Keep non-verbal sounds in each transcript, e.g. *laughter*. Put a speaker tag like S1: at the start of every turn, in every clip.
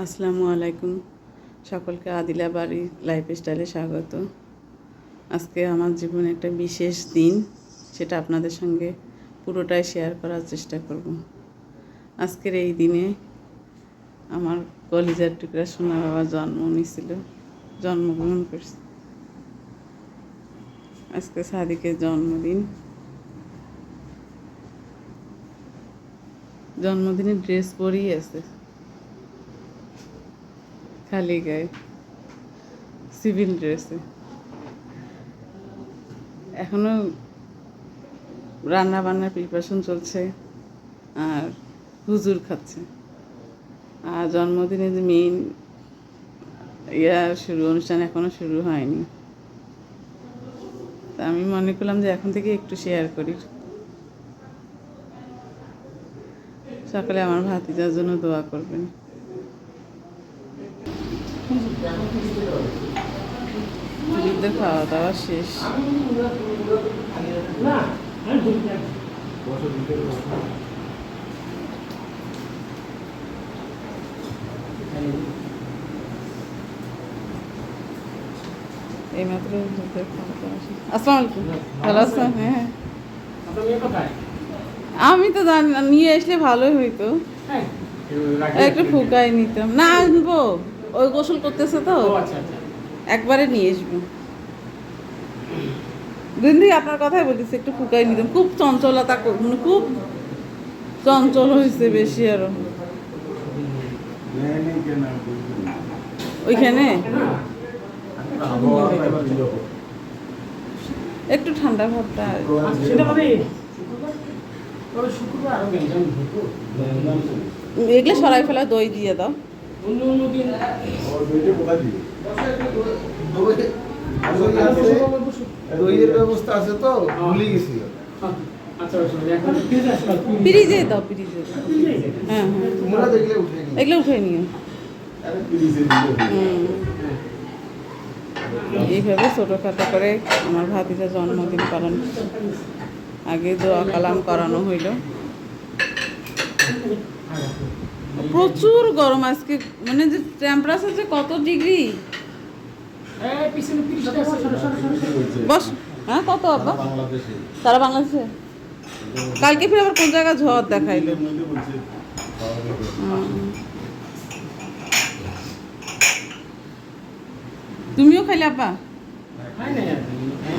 S1: আসসালামু আলাইকুম। সকলকে আদিলা বাড়ি লাইফ স্টাইলে স্বাগত। আজকে আমার জীবনে একটা বিশেষ দিন, সেটা আপনাদের সঙ্গে পুরোটাই শেয়ার করার চেষ্টা করব। আজকের এই দিনে আমার কলিজার টুকরা সোনা বাবা জন্ম নিয়েছিল জন্মগ্রহণ করছে। আজকে সাদিকের জন্মদিন। জন্মদিনের ড্রেস পরেই আছে। খালি গায়ে। সিভিল ড্রেসে এখনও রান্না বান্নার প্রিপারেশন চলছে আর হুজুর খাচ্ছে। আর জন্মদিনে যে মেইন ইয়া শুরু, অনুষ্ঠান এখনও শুরু হয়নি। তা আমি মনে করলাম যে এখন থেকে একটু শেয়ার করি। সকালে আমার ভাতিজার জন্য দোয়া করবেন। যুদ্ধের খাওয়া দাওয়া শেষ। এইমাত্র যুদ্ধের খাওয়া দাওয়া শেষ। আসসালামু আলাইকুম ভালো আছেন? হ্যাঁ
S2: কোথায়?
S1: আমি তো জানি না নিয়ে আসলে ভালোই হইতো।
S2: হ্যাঁ।
S1: একটু ফুকাই নিতাম। না আনব। ওই গোসল করতেছে তো।
S2: আচ্ছা আচ্ছা।
S1: একবারে নিয়ে আসব। দিন থেকে আপনার কথাই বলতেছি একটু ফুকাই নিতাম। খুব চঞ্চলতা মানে খুব চঞ্চল হয়েছে বেশি আরও ওইখানে? একটু ঠান্ডা ভাবটা
S2: মানে।
S1: এগুলো সরাই ফেলা দই দিয়ে দাও।
S2: অন্য অন্য দিন।
S3: দইয়ের ব্যবস্থা আছে তো ভুলে গেছিল
S2: এখন ফ্রিজে
S1: দাও ফ্রিজে হ্যাঁ
S3: তোমরা দেখলে উঠে নি
S1: এগুলো উঠে নিও। হুম। এইভাবে ছোটোখাটো করে আমার ভাতিজা জন্মদিন পালন আগে দোয়া কালাম করানো হইল। প্রচুর গরম আজকে। মানে যে টেম্পারেচার যে কত ডিগ্রি
S2: এই পিছনে ফ্রিজটা আছে সরো সরো সরো
S1: বস। হ্যাঁ কত আব্বা? সারা বাংলাদেশে। কালকে ফির আবার কোন জায়গায় ঝড় দেখাইলো? তুমিও খাইলে আব্বা?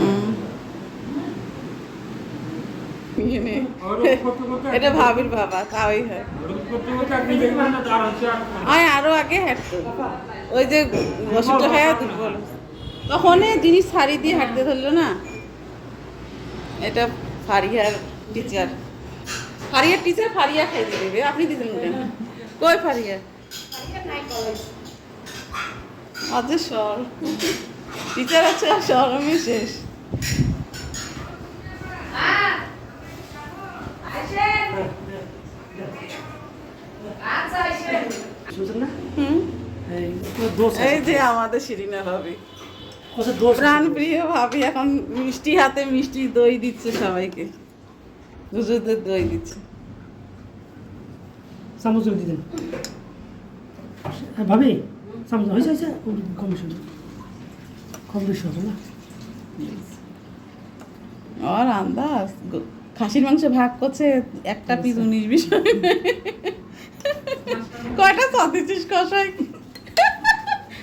S1: হুম। ইয়ে এটা ভাবির বাবা তাই হয়।
S2: আর
S1: আয় আরও আগে হাঁটতো ওই যে ওষুধটা খায় দুর্বল তখনই জিনিস শাড়ি দিয়ে হাঁটতে ধরলো না। এটা ফারিয়ার টিচার ফারিয়ার টিচার ফারিয়া খাইতে দেবে আপনি দিতেন কেন কই ফারিয়া আজ সর। টিচার আছে আর সরমই শেষ। হুম?
S2: এই তো দোষ
S1: এই যে আমাদের ভাবি।
S2: কোথায় দোষ
S1: প্রাণ প্রিয় ভাবি এখন মিষ্টি হাতে মিষ্টি দই দিচ্ছে সবাইকে। হুজুরদের দই দিচ্ছে।
S4: চামচ ভাবি চামচ হয়েছে হয়েছে কম বেশি কম বেশি হবে না?
S1: আর আন্দাজ। খাসির মাংস ভাগ করছে একটা পিস উনিশ বিশ কয়টা সদ দিচ্ছিস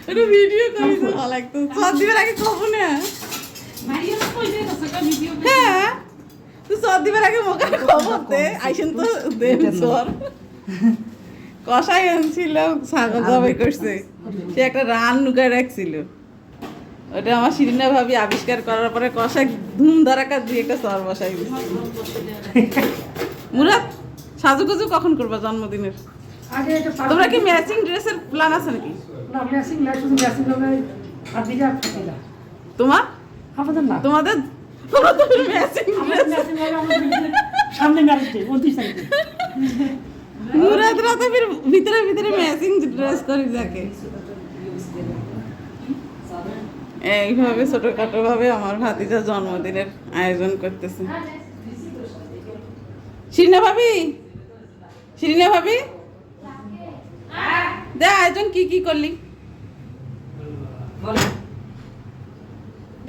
S1: একটু ভিডিও করি তো। ভালো লাগতো সদ আগে কব না। হ্যাঁ। তুই সদ আগে মোকে খবর দে। আইসেন তো দে সর কষাই আনছিল ছাগল জবাই করছে। সে একটা রান নুকায় রাখছিল। ওটা আমার শিরিনা ভাবি আবিষ্কার করার পরে কষাই ধুম ধারাকা দিয়ে একটা সর বসাই মুরাদ সাজুগুজু কখন করবা জন্মদিনের? তোমরা কি ম্যাচিং ড্রেসের প্ল্যান আছে নাকি?
S4: না ম্যাসিং না শুধু ম্যাসিং হবে হাত দিকে
S1: তোমার?
S4: আমাদের না।
S1: তোমাদের? তোমরা তো ম্যাচিং
S4: আমাদের
S1: ড্রেস
S4: ম্যাসিং হবে আমাদের সামনে ম্যারেজ ডে উনত্রিশ তারিখে।
S1: মুরাদ রাতে ফির ভিতরে ভিতরে ড্রেস করি যাকে। এইভাবে ছোটখাটো ভাবে আমার ভাতিজা জন্মদিনের আয়োজন করতেছে। শিরিনা ভাবি? শিরিনা ভাবি? দে আয়োজন কি কি করলি?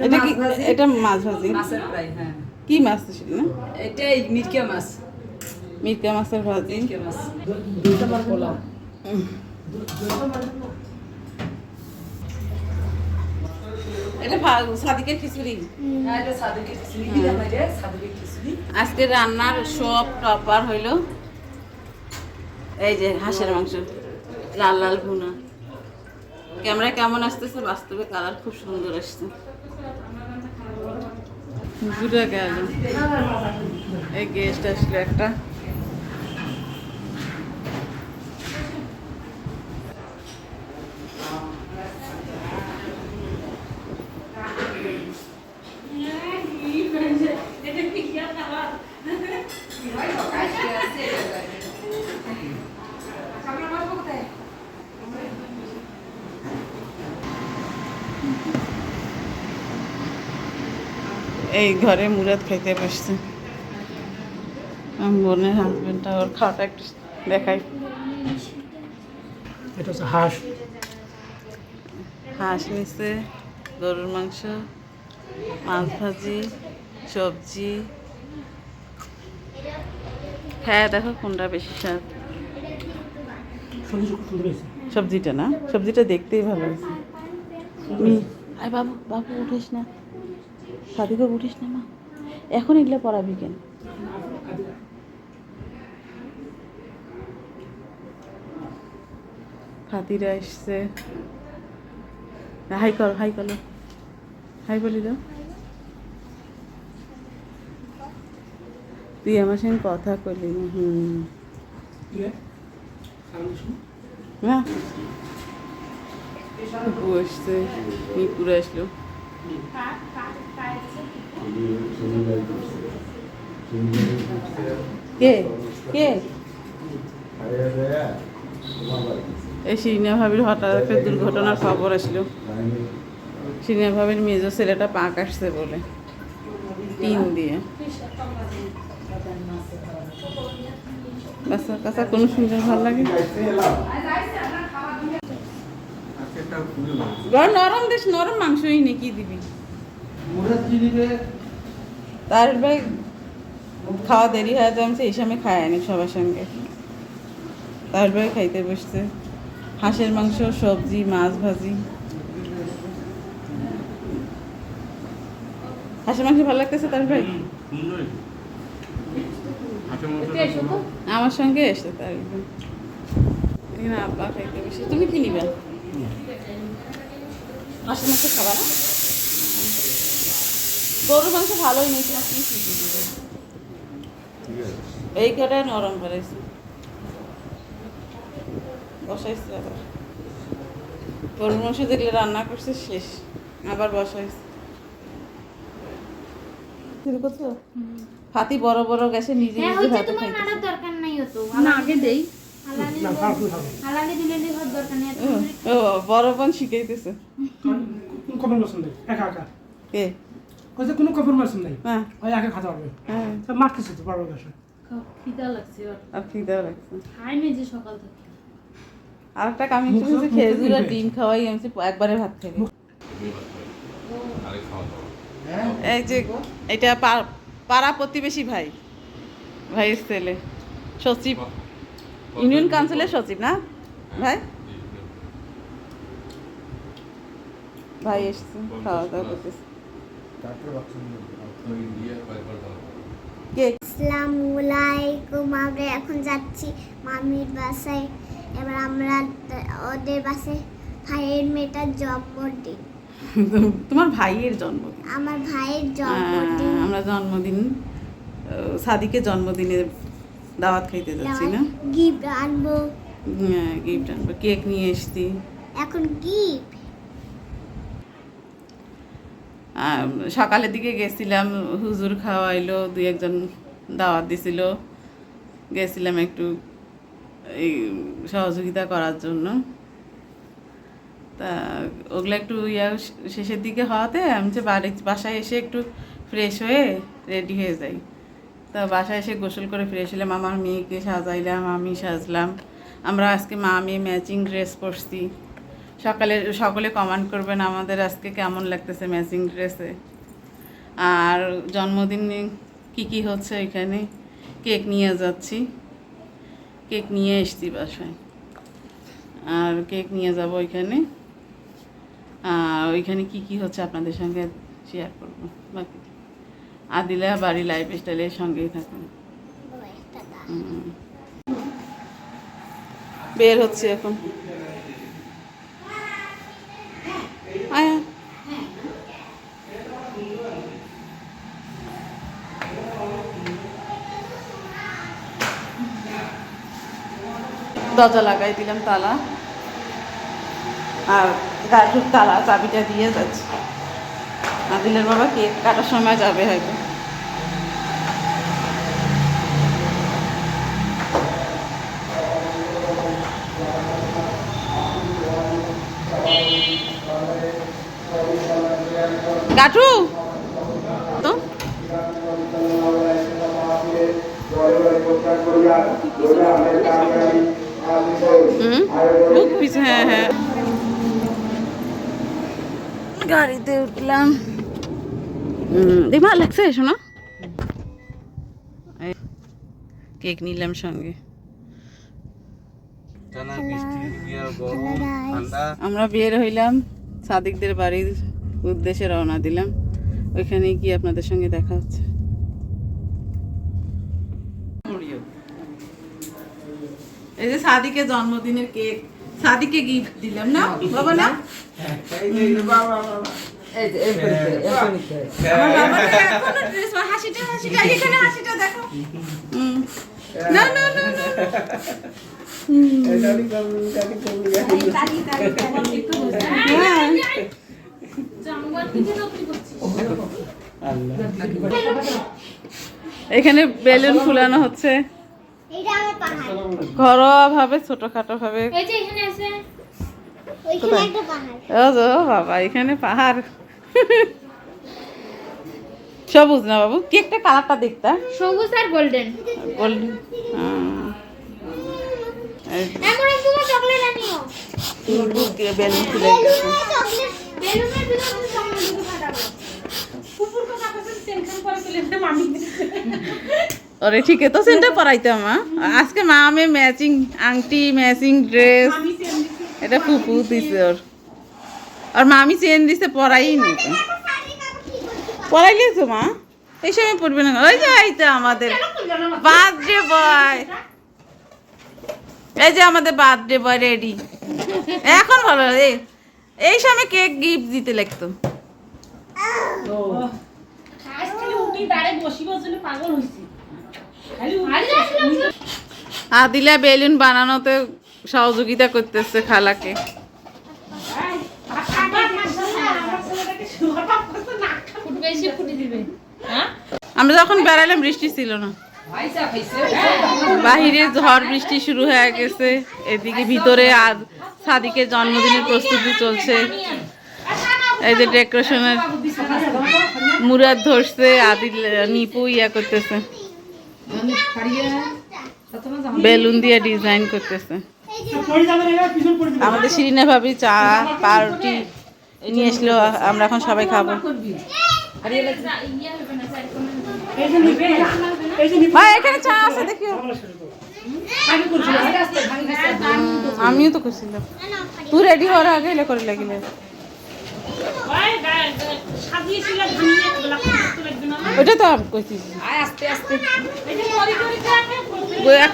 S1: এটা কি
S5: মাছ ভাজি।
S1: এটা মাছ ভাজি?
S5: মাছের ফ্রাই হ্যাঁ।
S1: কি মাছ ছিল না?
S5: এটাই মিরকে মাছ।
S1: মিরকা মাছের ভাজি।
S5: মিরকে মাছ।
S4: দুইটা মার পোলাও
S1: এটা সাদিকের খিচুড়ি।
S5: হ্যাঁ এটা সাদুকে খিচুড়ি। দিলাম এটা সাদুকে খিচুড়ি।
S1: আজকে রান্নার সব টপার হইল। এই যে হাঁসের মাংস। লাল লাল ভুনা। ক্যামেরায় কেমন আসতেছে? বাস্তবে কালার খুব সুন্দর আসছে। ঘুরে গেল। এই গেস্ট আসলো একটা। এই ঘরে মুরাদ খাইতে বসছে। বোনের হাজবেন্ডটা ওর খাওয়াটা একটু দেখাই।
S4: এটা হচ্ছে হাঁস।
S1: হাঁস নিছে গরুর মাংস মাছ ভাজি সবজি। হ্যাঁ দেখো কোনটা বেশি স্বাদ। সবজিটা না? সবজিটা দেখতেই ভালো মি- আয় বাবু বাবু উঠিস না। সাদিকে উঠিস না, মা। এখন এগুলো পড়াবি কেন? হাতিরা এসছে। হাই কর, হাই করো হাই বলি দাও। তুই আমার সঙ্গে কথা করলি না হুম বসছে মিপুর আসলো। কে? কে? এই শিরিনা ভাবির হঠাৎ একটা দুর্ঘটনার খবর আসলো। শিরিনা ভাবির মেজো ছেলেটা পা কাটছে বলে। টিন দিয়ে। কাঁচা কাঁচা কোনো সুন্দর ভালো লাগে? নরম দেশ নরম মাংসই নেই কি দিবি তার ভাই খাওয়া দেরি হয়ে যায় আমি এই সময় খাই আনি সবার সঙ্গে। তার ভাই খাইতে বসছে। হাঁসের মাংস সবজি মাছ ভাজি। হাঁসের মাংস ভালো লাগতেছে তার ভাই? আমার সঙ্গে এসে তার আব্বা খাইতে বসে তুমি কি নিবে? হাঁসের মাংস খাবা না গরুর মাংস ভালোই নেই তোমার কি শিখে দিবে এই কটায় নরম করেছি বসাইছি আবার। গরুর মাংস দেখলে রান্না করছে শেষ। আবার বসাইছি। শুরু করছ? হাতি বড় বড় গেছে নিজে
S6: হ্যাঁ
S1: নিজে
S6: হতো
S7: না আগে দেই।
S1: ও, বড় বোন শিখাইতেছে।
S4: নেই একা একা?
S1: কে?
S4: কোনো নেই
S1: হ্যাঁ।
S4: ওই একা খাতে পারবে
S1: হ্যাঁ।
S4: তা তো বড় গাছে
S7: খিদা লাগছে
S1: আর কি লাগছে।
S7: খাই যে সকাল থেকে।
S1: আর একটা কামি শুনেছি খেজুর আর ডিম খাওয়াই আমি একবারে ভাত খাই এই যে এটা পা- পাড়া প্রতিবেশী ভাই। ভাইয়ের ছেলে। সচিব ইউনিয়ন কাউন্সিলের সচিব না? ভাই? ভাই এসছে খাওয়া দাওয়া করতেছে।
S6: আসসালামাইকুম আমরা এখন যাচ্ছি মামির বাসায়। এবার আমরা ওদের বাসায় ভাইয়ের মেয়েটার জন্মদিন। *laughs*
S1: তোমার ভাইয়ের জন্মদিন।
S6: আমার ভাইয়ের জন্মদিন।
S1: আমরা জন্মদিন আহ, সাদিকের জন্মদিনের দাওয়াত খাইতে যাচ্ছি না।
S6: গিফট আনব।
S1: হ্যাঁ গিফট আনব কেক নিয়ে এসছি।
S6: এখন গিফট
S1: সকালের দিকে গেছিলাম হুজুর খাওয়াইলো দুই একজন দাওয়াত দিছিল। গেছিলাম একটু এই সহযোগিতা করার জন্য। তা ওগুলো একটু ইয়া শেষের দিকে হওয়াতে আমি যে বাড়ি বাসায় এসে একটু ফ্রেশ হয়ে রেডি হয়ে যাই। তা বাসায় এসে গোসল করে ফ্রেশ হলাম আমার মেয়েকে সাজাইলাম, আমি সাজলাম। আমরা আজকে মা, আমি ম্যাচিং ড্রেস পরছি। সকালে, সকলে কমেন্ট করবেন আমাদের আজকে কেমন লাগতেছে ম্যাচিং ড্রেসে আর জন্মদিনে কি কি হচ্ছে এখানে? কেক নিয়ে যাচ্ছি। কেক নিয়ে এসছি বাসায়। আর কেক নিয়ে যাব ওইখানে আর ওইখানে কি কি হচ্ছে আপনাদের সঙ্গে শেয়ার করব। বাকি আদিলা বাড়ি লাইফ স্টাইলের সঙ্গেই থাকুন। বের হচ্ছে এখন। দরজা লাগাই দিলাম, তালা। আর গাড়ির তালা, চাবিটা দিয়ে যাচ্ছে। আদিলের বাবা কেক কাটার সময় যাবে হয়তো। গাঠু তো? হুম? বুক পিছে হ্যাঁ হ্যাঁ। গাড়িতে উঠলাম। ভালো লাগছে? শোনো। এই, কেক নিলাম সঙ্গে। আমরা বের হইলাম সাদিকদের বাড়ির উদ্দেশ্যে রওনা দিলাম। ওইখানে গিয়ে আপনাদের সঙ্গে দেখা হচ্ছে। এই যে সাদিকের জন্মদিনের কেক। সাদিকে গিফট দিলাম না বাবা না? dress পরে- হাসিটা হাসিটা এখানে হাসিটা দেখো। হুম। না না না না। হ্যাঁ। এখানে বেলুন ফুলানো হচ্ছে। ঘরোয়া ভাবে ছোটখাটো ভাবে
S7: এই যে এখানে আছে।
S6: ওইখানে একটা পাহাড়।
S1: ও যো বাবা এখানে পাহাড়। সবুজ না বাবু? কেকটা কালারটা দেখতা
S7: সবুজ আর গোল্ডেন।
S1: গোল্ডেন। বেলুন ওরে ঠিক তো সেন্টা পরাইতাম মা। আজকে মা আমি ম্যাচিং আংটি ম্যাচিং ড্রেস এটা ফুপু দিছে ওর। আর মামি চেন দিছে পরাই নি তো পড়াইলিয়েছো মা, এই সময় পড়বে না। ওই যে আমাদের। বার্থডে বয় এই যে আমাদের বার্থডে বয় রেডি এখন ভালো লাগে। এই সময় কেক গিফট দিতে লাগতো।
S2: আজ খালি উঠি দাঁড়ে বসিবার জন্য পাগল হইছি খালি
S1: আদিলা বেলুন বানানোতে সহযোগিতা করতেছে খালাকে।
S7: ফুট বেশি ফুটি দিবে। হ্যাঁ
S1: আমরা যখন বেড়ালাম বৃষ্টি ছিল না। বাহিরে ঝড় বৃষ্টি শুরু হয়ে গেছে। এদিকে ভিতরে আর সাদিকের জন্মদিনের প্রস্তুতি চলছে। এই যে ডেকোরেশনের মুরাদ ধরছে, আদিল, নিপু ইয়া করতেছে। বেলুন দিয়ে ডিজাইন করতেছে। আমাদের সিরিনা ভাবি চা, পাউরুটি নিয়ে আসলো, আমরা এখন সবাই খাব। এখানে চা আছে আমিও তো করছিলাম তুই রেডি হওয়ার আগে এলে করে লাগিলে ওটা তো আমি
S2: থাকে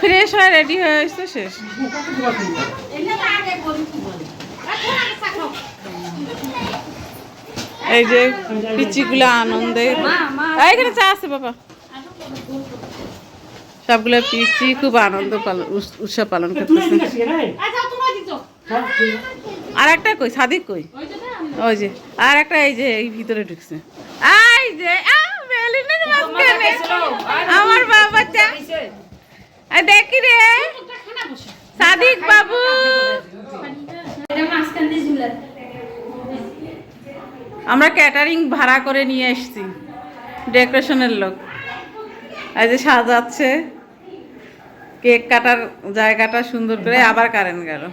S1: ফ্রেশ হয়ে রেডি হয়ে আসছে, শেষ। এই যে পিচিগুলো আনন্দে এখানে চা আছে, বাবা। সবগুলো পিচি খুব আনন্দ পালন উৎসব পালন করতেছে।
S2: আচ্ছা দিত
S1: আর একটা কই? সাদিক কই?
S7: ওই যে না
S1: ওই যে আর একটা এই যে এই ভিতরে ঢুকছে। এই যে আমার দেখি রে। সাদিক বাবু। আমরা ক্যাটারিং ভাড়া করে নিয়ে এসেছি। ডেকোরেশনের লোক। এই যে সাজাচ্ছে। কেক কাটার জায়গাটা সুন্দর করে আবার কারেন্ট গেল।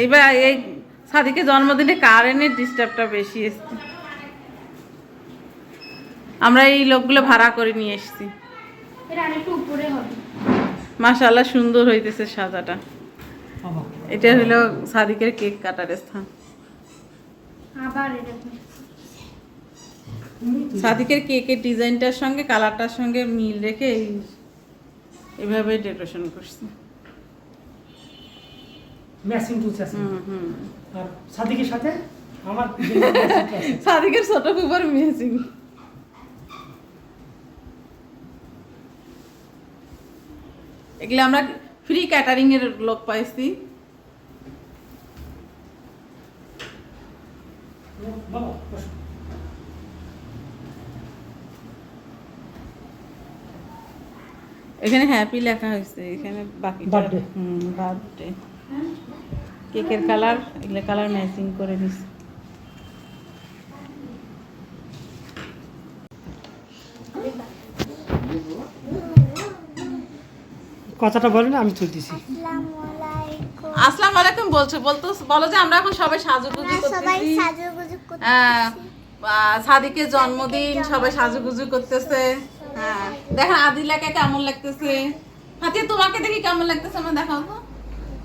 S1: এইবার এই সাদিকে জন্মদিনে কারেন্টের ডিস্টার্বটা বেশি এসছে। আমরা এই লোকগুলো ভাড়া করে নিয়ে এসছি। মাশাল্লাহ সুন্দর হইতেছে সাজাটা। এটা হলো সাদিকের কেক কাটার স্থান।
S7: আবার
S1: সাদিকের কেকের ডিজাইনটার সঙ্গে কালারটার সঙ্গে মিল রেখে এই এভাবে ডেকোরেশন করছি।
S4: ম্যাচিং টুলস আছে।
S1: হুম হুম।
S4: আর সাদিকের সাথে আমার *laughs*
S1: ছোট কুপার মিয়েছি এগুলো আমরা ফ্রি ক্যাটারিং এর লোক পাইছি।
S4: বাবা
S1: এখানে হ্যাপি লেখা হয়েছে এখানে বাকি
S4: Birthday.
S1: হুম বার্থডে কেকের কালার এগুলো কালার ম্যাচিং করে দিছি
S4: কথাটা বলেন আমি তুলতেছি।
S6: আসসালামু আলাইকুম
S1: আসসালামু আলাইকুম বলছো বলতো বলো যে আমরা এখন সবাই সাজুগুজু
S6: সবাই
S1: করতেছি। হ্যাঁ, আহ, সাদিকের জন্মদিন সবাই সাজুগুজু করতেছে। হ্যাঁ। দেখেন আদিলাকে কেমন লাগতেছে? হাতি তোমাকে দেখি কেমন লাগতেছে? আমার দেখাও তো।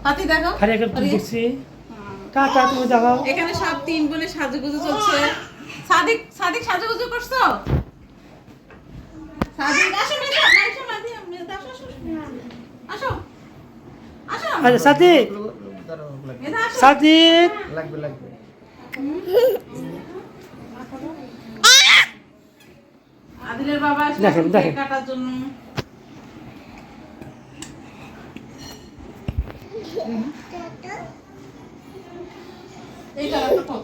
S1: হাতি দেখো
S4: খালি একটা
S1: আরে,
S4: দেখছি। কাকা তুমি দেখাও।
S1: এখানে সব তিন বোনে সাজুগুজু চলছে। সাদিক সাদিক সাজুগুজু করছ? সাদিক আসো মেয়ে আসো মাদি আসো আসো আসো আসো
S4: আরে সাদিক! সাদিক!
S3: লাগবে লাগবে।
S1: আদিলের বাবা
S4: দেখেন, দেখেন।
S1: কাটার জন্য এই কালারটা কত?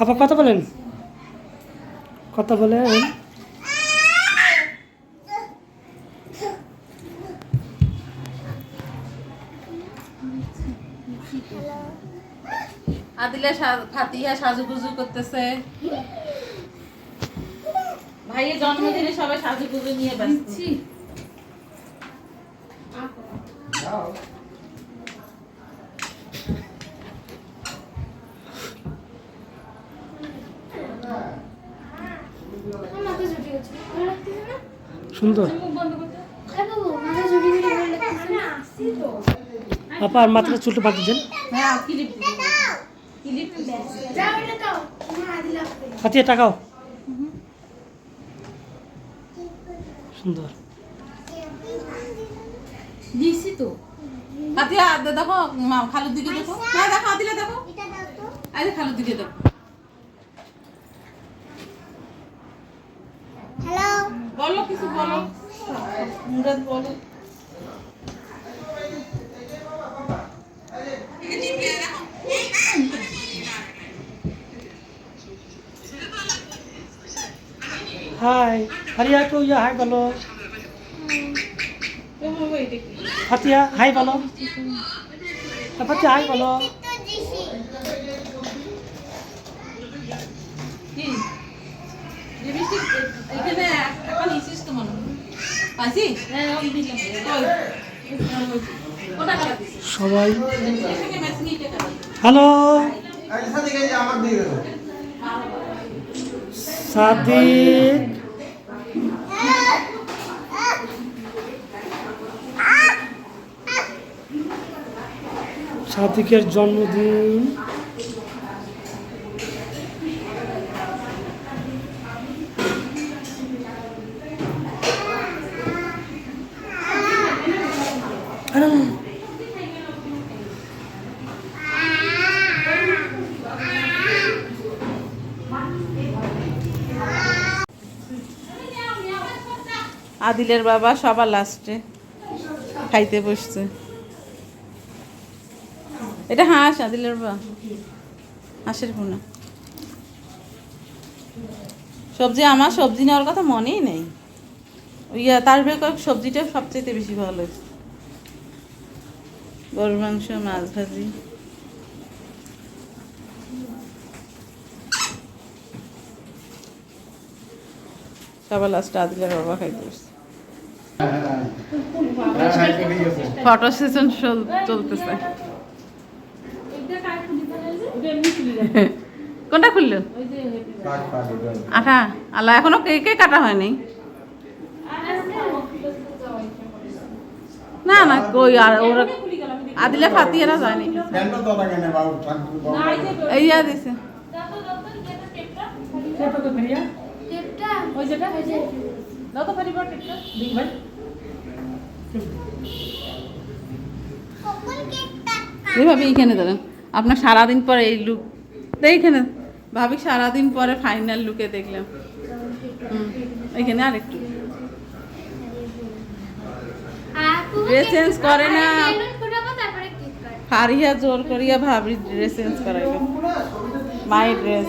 S4: আপা কথা বলেন কথা বলেন
S1: ফাতিহা সাজুগুজু করতেছে। ভাইয়ের জন্মদিনে সবাই সাজুগুজু নিয়ে ব্যস্ত।
S4: সুন্দর।
S7: মুখ বন্ধ করতে হ্যাঁ
S4: আপা আর মাথাটা চুলটা দেন।
S1: হ্যাঁ
S4: হাতিয়ে টাকাও সুন্দর।
S7: দিছি তো।
S1: ফাতিহা দেখো মা খালুর দিকে দেখো। না দেখো আদিলে দেখো। আরে খালুর দিকে দেখো।
S6: হ্যালো
S1: বলো কিছু বলো। মুরাদ বলো।
S4: হাই হারিয়া তো ইয়া হাই বলো। ফাতিয়া হাই বলো। ফাতিয়া হাই বলো।
S6: তো দিছি
S1: কি লিপস্টিক এখানে এখন ইসিস তো মনে হয় পাইছি হ্যাঁ দিলাম ওটা কালা দিছি
S4: সবাই
S1: এর সঙ্গে ম্যাচিং এটা কালা
S4: হ্যালো
S3: আচ্ছা, সাদিক, এই যে আমার দিয়ে দেবো।
S4: সাদিক সাদিকের জন্মদিন।
S1: আদিলের বাবা সবার লাস্টে খাইতে বসছে। এটা হাঁস আদিলের বাবা হাঁসের পোনা সবজি আমার সবজি নেওয়ার কথা মনেই নেই। ইয়া তার বেকার সবজিটা সবচেয়ে বেশি ভালো হয়েছে। গরুর মাংস মাছ ভাজি। সবার লাস্টে আদিলের বাবা খাইতে বসছে। ফটো সেশন চলতেছে
S7: এইটা কার খুলি ফেলে যে?
S2: ওটা এমনি খুলে যাবে
S1: কোনটা খুললো? আঠা আল্লাহ, এখনও কেকে কাটা হয়নি? না না, কই, আর ওরা আদিলে ফাতিয়েরা যায়নি।
S7: এই যে
S1: দিছে। এইভাবে এইখানে দাঁড়ান আপনার সারাদিন পরে এই লুক এইখানে ভাবি সারাদিন পরে ফাইনাল লুকে দেখলাম। এখানে এইখানে আর একটু Dress change করে না। ফারিয়া জোর করিয়া ভাবি dress change Korail. My dress